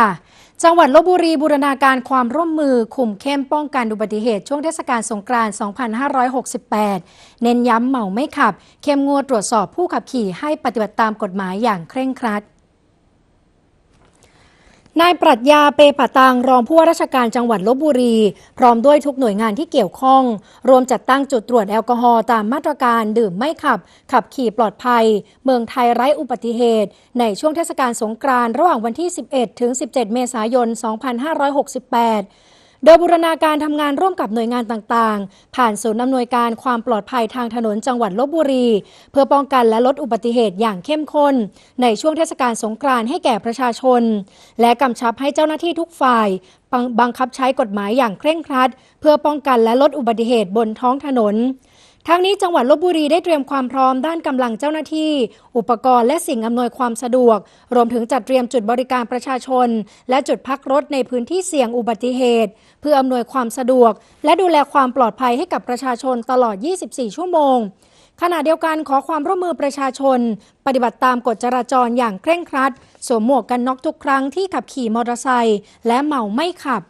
ค่ะจังหวัดลบบุรีบูรณาการความร่วมมือคุมเข้มป้องกันอุบัติเหตุช่วงเทศกาลสงกรานต์ 2568 เน้นย้ำเมาไม่ขับ เข้มงวดตรวจสอบผู้ขับขี่ให้ปฏิบัติตามกฎหมายอย่างเคร่งครัด นายปรัชญาเปปะตังรองผู้ว่าราชการจังหวัดลบบุรี พร้อมด้วยทุกหน่วยงานที่เกี่ยวข้อง รวมจัดตั้งจุดตรวจแอลกอฮอล์ตามมาตรการดื่มไม่ขับ ขับขี่ปลอดภัย เมืองไทยไร้อุบัติเหตุ ในช่วงเทศกาลสงกรานต์ระหว่างวันที่ 11 ถึง 17 เมษายน 2568 โดยบูรณาการทำงานร่วมกับหน่วยงานต่างๆ ผ่านศูนย์อำนวยการความปลอดภัยทางถนนจังหวัดลบบุรี เพื่อป้องกันและลดอุบัติเหตุอย่างเข้มข้น ในช่วงเทศกาลสงกรานต์ให้แก่ประชาชน และกำชับให้เจ้าหน้าที่ทุกฝ่ายบังคับใช้กฎหมายอย่างเคร่งครัด เพื่อป้องกันและลดอุบัติเหตุบนท้องถนน ทั้งนี้จังหวัดลบบุรีได้เตรียมความพร้อมด้านกำลังเจ้าหน้าที่ อุปกรณ์และสิ่งอำนวยความสะดวก รวมถึงจัดเตรียมจุดบริการประชาชน และจุดพักรถในพื้นที่เสี่ยงอุบัติเหตุ เพื่ออำนวยความสะดวก และดูแลความปลอดภัยให้กับประชาชนตลอด 24 ชั่วโมงขณะเดียวกันขอความร่วมมือประชาชน ปฏิบัติตามกฎจราจรอย่างเคร่งครัด สวมหมวกกันน็อกทุกครั้งที่ขับขี่มอเตอร์ไซค์และเมาไม่ขับ